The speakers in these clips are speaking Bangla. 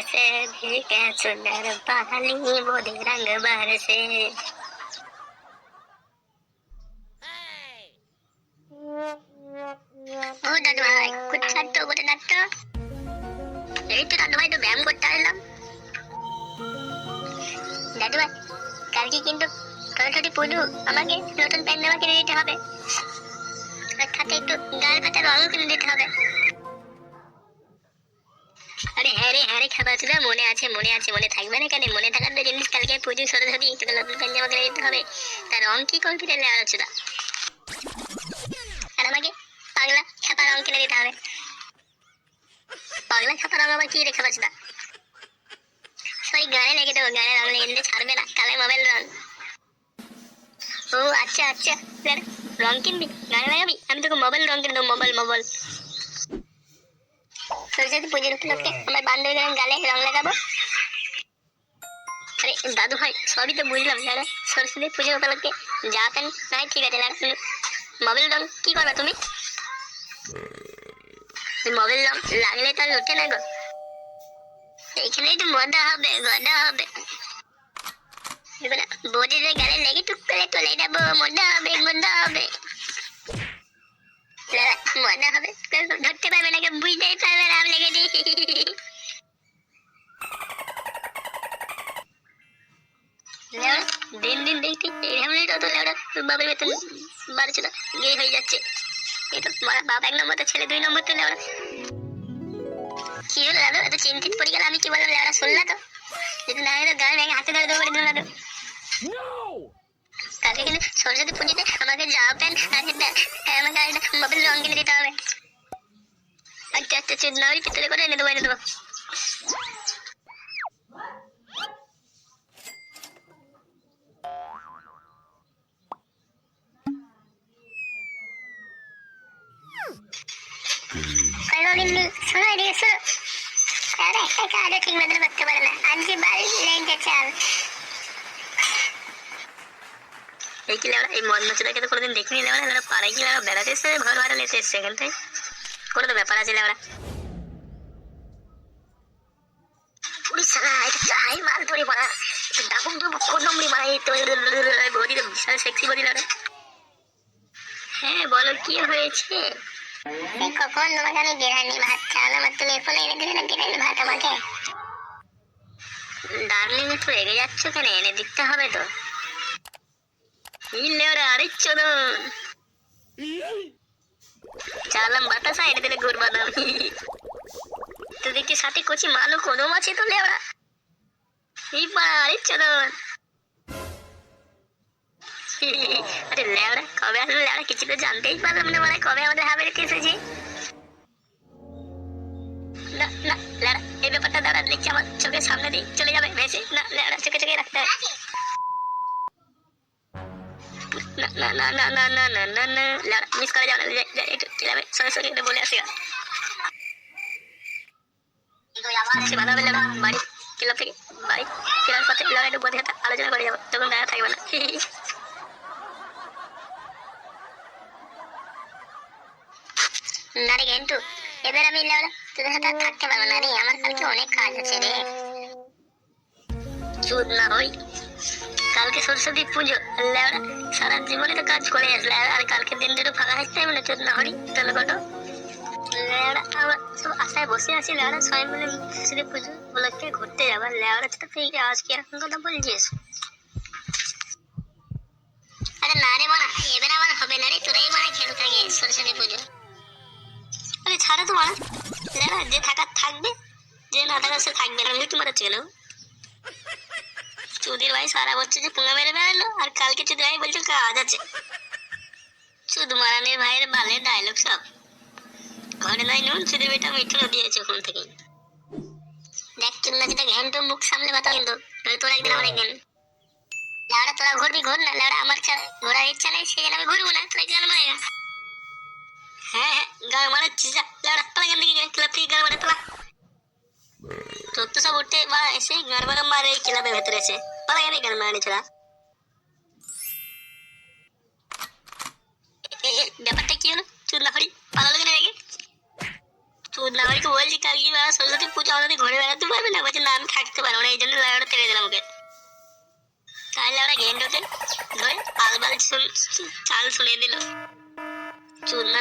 रंग बरसे भीगे सुंदर बाली मोदे रंग बरसे ও দাদু ভাই কোথায় নাট্য কোথায় নাট্য এই তো দাদু ভাই তো ব্যায়াম করতে আসলাম দাদু ভাই কালকে কিন্তু সরস্বতী পুজো আমাকে নতুন প্যান্ট জামা কিনে দিতে হবে আর সাথে একটু গাল ফাটা রঙও কিনে দিতে হবে আরে হ্যাঁ রে হ্যাঁ রে খাবার মনে আছে মনে আছে, মনে থাকবে না কেন? মনে থাকার তো জিনিস কালকে পুজো সরস্বতী তোকে নতুন প্যান্ট জামা দিতে হবে। তার রং কি করবি রে আলোচনা আর আমাকে পাগলা ছাপা রং কিনে দিতে হবে। পাগলা ছাপা রং আবার কি রেখে পাচ্ছি না সরি, গানে লেগে দেবো, গানে রং লেগে দিতে ছাড়বে না, কালে মোবাইল রং। ও আচ্ছা আচ্ছা রং কিনবি, গানে লাগাবি? আমি তোকে মোবাইল রং কিনে দেবো মোবাইল মোবাইল সরস্বতী পুজোর উপলক্ষে আমার বান্ধবীদের গালে রং লাগাবো। আরে দাদু ভাই সবই তো বুঝলাম দাদা সরস্বতী পুজোর উপলক্ষে যা নাই ঠিক আছে দাদা মোবাইল রং কি করবে তুমি? মোবাইল রং লাগলে তো ওঠে না গো। এইখানেই তো মজা হবে গদা হবে। বডির গালে লেগে টুক করে চলে যাব মজা হবে মজা হবে। মজা হবে। ধরতে পারবে না বুঝতেই পারবে না আমি দিন দিন দেখছি তত লেওড়া বাবার বেতন বাড়ছে না গিয়ে হয়ে যাচ্ছে। এই তো বাবা এক নম্বর তো ছেলে, দুই নম্বর তো লেওড়া কি হলো দাদু, এত চিন্তিত পড়ে গেল, আমি কি বললাম লেওড়া শুনলা তো? যদি না তো গান ভেঙে হাতে ধরে দৌড়ে দিল দাদু কালকে কিন্তু সরস্বতী পুজোতে আমাকে জামা প্যান্ট আর একটা আমাকে আর মোবাইল রং কিনে দিতে হবে। আচ্ছা আচ্ছা চুদ না হলে করে এনে দেবো এনে দেবো। আরে একটা কাজও ঠিক মতন করতে পারে না। আজকে বাড়ি লেনটা চাল এই কি লেবড়া এই মদ মাছটাকে তো কোনোদিন দেখিনি লেবড়া লেবড়া পাড়ায় কি লেবড়া বেড়াতে এসছে ঘর ভাড়া লেতে এসছে এখানটায় কোনো তো ব্যাপার আছে লেবড়া হ্যাঁ বলো কি হয়েছে? কখন তোমাকে আমি ভাত চালাম আর তুমি এনে দিলে না ডার্লিং একটু রেগে যাচ্ছ কেন? এনে দিতে হবে তো। আরে চোদন চালাম বাতাসা এনে দিলে ঘুরবা না তো দেখছি সাথে কচি মালও কোনো আছে তো লেওড়া এই আরে চোদন আরে লেওড়া কবে আসলে লেওড়া কিছু তো জানতেই পারলাম না মানে কবে আমাদের হাবে রেখে এসেছি না না লেওড়া এই ব্যাপারটা দাঁড়া দেখছি আমার চোখের সামনে দিয়ে চলে যাবে ভেসে না লেওড়া চোখে চোখে রাখতে হবে না না না না না না না না না মিস করে যাও না যে- যে একটু যাবে সরে সরে একটু বলে আসি সে ভালো হবে বাড়ি ক্লাব থেকে বাড়ি ফেরার পথে লেওড়া একটু বোধ আলোচনা করে যাব তখন দেখা থাকবে না না রে গেন্টু এবার আমি তোদের সাথে থাকতে পারব না রে আমার কালকে অনেক কাজ আছে রে চুদ না হই কালকে সরস্বতী পুজো। সারা জীবনে তো কাজ করে আসলে। আর- কালকে দিন দুটো ফাঁকা আসতে হবে না চুদ না হরি। তাহলে কত সব আশায় বসে আছি। লেওড়া সবাই মিলে সরস্বতী পুজো উপলক্ষে ঘুরতে যাবার লেওড়া তো তুই আজকে এরকম কথা বলছিস? আরে না রে মানা এবার আবার হবে না রে। তোরাই মানা খেলতে থাকে সরস্বতী পুজো। আরে ছাড়ো তো মারা লেওড়া যে থাকার থাকবে, যে না থাকার সে থাকবে না। মৃত্যু মারাচ্ছে কেন? চুদির ভাই সারা বছর যে পুঙ্গা মেরে বেড়ালো, আর কালকে চুদির ভাই বলছে কাজ আছে। চুদ মারানির ভাইয়ের বালে ডায়লগ সব। ঘরে নাই নুন, চুদির বেটা দিয়েছে ওখান থেকে দেখ ঘ্যান্ট মুখ সামনে কথা কিন্তু তোর একদিন আমার একদিন। লেওড়া তোরা ঘুরবি, ঘুর না লেওড়া আমার ঘোরার ইচ্ছা নেই, সেই আমি ঘুরবো না, তোরা গান মারে হ্যাঁ হ্যাঁ ক্লাব থেকে তোর তো সব উঠে বা এসে গান মারা মারে, ক্লাবের ভেতরে এসে। এ- এ- ব্যাপারটা কি হলো চুদ না থাকতে পারব না এই জন্য দিলাম ওকে ওরা ধরে চাল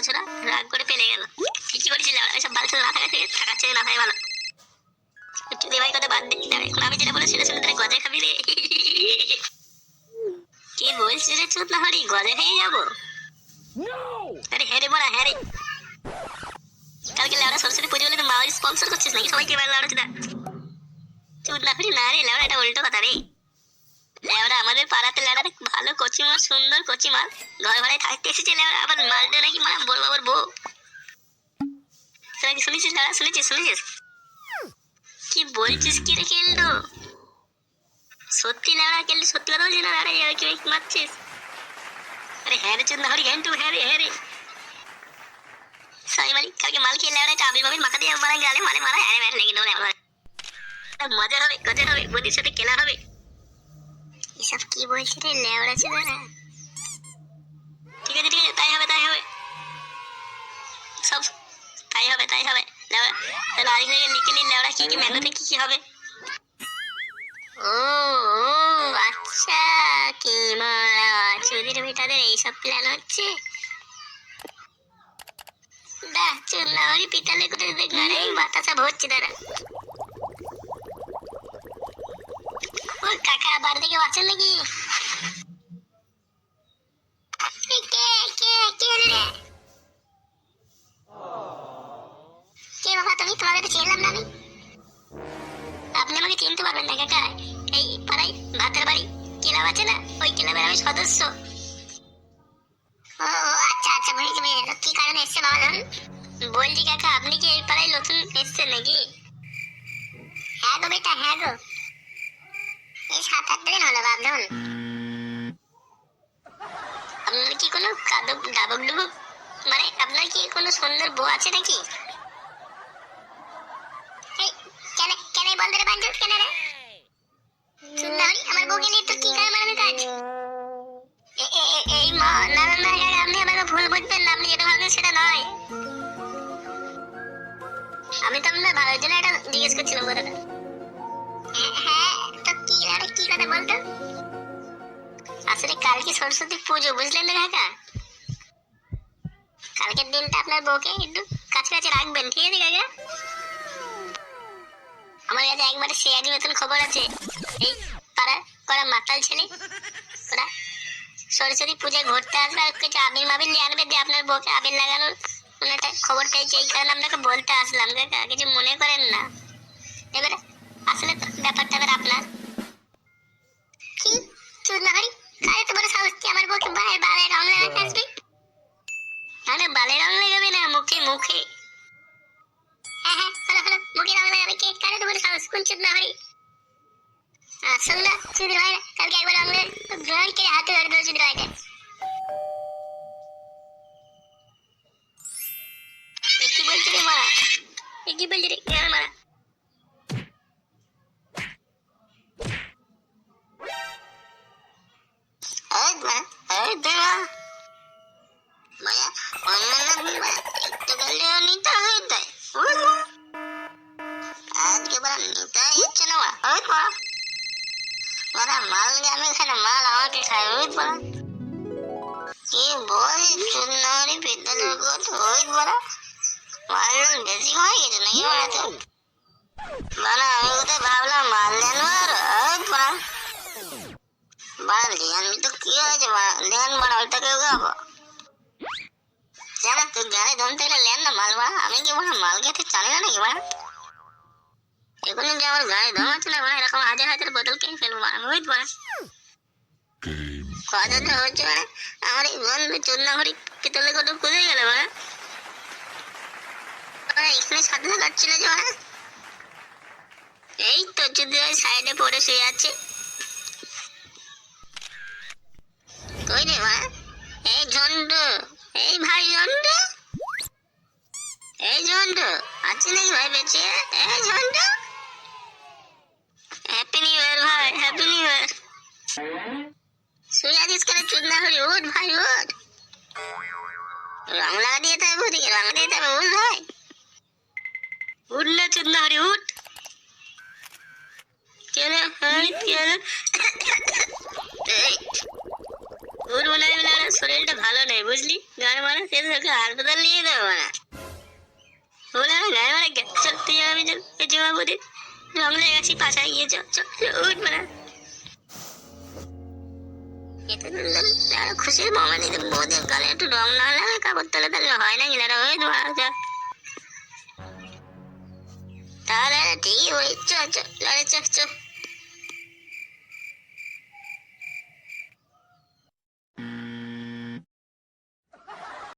ছোড়া রাগ করে পেলে গেল ঠিকই করেছিল না থাকা থেকে থাকার চেয়ে না থাকাই ভালো ভাই কথা বাদ দিচ্ছি এখন আমি যেটা বলে সেটা শুনে তারা গজা খাবি রে। কি বলছিস রে চুদ না হরি গজা খেয়ে যাব? আরে হ্যাঁ রে বলা হ্যাঁ রে। কালকে লেওড়া সরস্বতী পুজো বলে তো মাওয়ারি স্পন্সর করছিস নাকি? সবাইকে এবার লেওড়া চুদা চুদ না করি না রে লেওড়া এটা উল্টো কথা রে। লেওড়া আমাদের পাড়াতে লেওড়া ভালো কচি মাল সুন্দর কচি মাল ঘর ভাড়ায় থাকতে এসেছে লেওড়া আবার মালটা নাকি মানে বড় বাবার বউ শুনেছিস লেওড়া শুনেছিস শুনেছিস? কি বলছিস? কি রে কেল্ডো সত্যি লেওড়া কেল্ডো সত্যি কথা বলছিস না? এবার কি মারছিস? আরে হ্যাঁ রে চুদ না হরি ঘ্যান্টু হ্যাঁ রে হ্যাঁ রে। সরি মালিক কালকে মাল খেয়ে একটা আবির বাবির মাথা দিয়ে মারা গেলে মানে মারা হ্যাঁ ম্যাচ লেগে দেবো আমার মজা হবে গজা হবে, বদির সাথে খেলা হবে। এসব কি বলছে রে লেওড়া ছিল না ঠিক আছে ঠিক আছে তাই হবে তাই হবে সব তাই হবে তাই হবে লেওড়া আরেক জায়গায় লিখে নিন লেওড়া কি কি মেনুতে কি কি হবে? ও আচ্ছা কি মারা চুদির ভিতরে এইসব প্ল্যান হচ্ছে? দা চুল্লাহরি পিতালে করে ঘরে বাতাসা ভরছে, দাঁড়া। ও কাকা বার থেকে আছেন নাকি এই কে কে কে বাবা তুমি তোমাকে তো চিনলাম না আমি। আপনি আমাকে চিনতে পারবেন না, কাকা। এই পাড়ায় ভাতের বাড়ি। ক্লাব আছে না? ওই ক্লাবের আমি সদস্য। ও আচ্ছা আচ্ছা বুঝেছি বুঝেছি। কি কারণে এসছে বাবা জান? বলছি, কাকা, আপনি কি এই পাড়ায় নতুন এসছেন নাকি? হ্যাঁ গো বেটা হ্যাঁ গো। এই সাত আট দিন হলো ভাবুন আপনার কি কোনো কাদব ডাবক ডুবুক মানে আপনার কি কোনো সুন্দর বউ আছে নাকি এই, কেন এই বন্ধ কেন রে? সুন্দরী আমার বউকে নিয়ে তোর কি কাজ মারানো কাজ এই মা না না না আপনি আমাকে ভুল বুঝবেন না আপনি যেটা ভাবছেন সেটা নয়। আমি তো আপনার ভালোর জন্য এটা জিজ্ঞেস করছিলাম কথাটা হ্যাঁ, হ্যাঁ তো কি আরে কি কথা বলতো? আসলে কালকে সরস্বতী পুজো বুঝলেন না কাকা? কালকের দিনটা আপনার বউকে একটু কাছে কাছে রাখবেন ঠিক আছে কাকা? আমার কাছে একবারে শেয়ারি মতন খবর আছে। এই পাড়া করা মাতাল ছেলে। ওরা সরস্বতী পূজায় ঘুরতে আসবে আর কিছু আবির মাবির নিয়ে আনবে দিয়ে আপনার বউকে আবির লাগানোর একটা খবর পেয়েছি। এই কারণে আপনাকে বলতে আসলাম কাকা কিছু মনে করেন না। এবারে আসলে ব্যাপারটা এবার আপনার। কি? কারে সাহস? কি আমার বউকে বালে বালে রং লাগাতে আসবে? আরে বালে রং লাগাবে না মুখে মুখে। হ্যাঁ হ্যাঁ কোন চুনাহারি আসল না চুদির ভাই কালকে একবার আমাদের লাগাবে গ্রহণ কে হাতে ধরে দেবো চুদির ভাইকে কি বলছি রে মারা কি বলছি রে মাল জানে এখানে মাল আমাকে খায় ওই মা কি বলি চুনারি বিদ্যালয়ের কথা ওই বড় মাল বেশি হয়ে গেছে নাকি মনে তো মানে আমি না না যে আমার গাড়ি ধমাচ্ছে না বাড়া এরকম হাজার আমি বুঝতে পারা হচ্ছে মানে আমার এই বন্ধু ঘড়ি পিতলে কত খুঁজে গেল বাড়া, এখানে যে বাড়া এই তো যদি ওই সাইডে পড়ে শুয়ে আছে। কই রে মা? এই ঝন্ডু এই ভাই ঝন্ডু এই ঝন্ডু আছে নাকি ভাই বেঁচে? এই ঝন্ডু হ্যাপি নিউ ইয়ার ভাই হ্যাপি নিউ ইয়ার শুয়ে আছিস কেন? চুদ না করি উঠ, ভাই, উঠ। রং লাগা দিয়ে থাকব ওদিকে, রং দিয়ে থাকব, উঠ, ভাই। উঠলে চোদ্দ হরি উঠ। কেন হ্যাঁ কেন? উঠবো না বলে আমার শরীরটা ভালো নেই, বুঝলি? গান মারা, সে তোকে হাসপাতাল নিয়ে দেবো না বলে গায়ে মারা গেছে আমি এই জমা বুদ্ধি লেগে গেছি পাশায় গিয়ে চল চল উঠ এতে আরও খুশির মামা নিতে বৌদির গালে একটু রং না লাগে, কাপড় তলে তাহলে হয় না ওই ধোয়া, যা। তাহলে ঠিকই ওই চ চ, লড়ে, চ চ।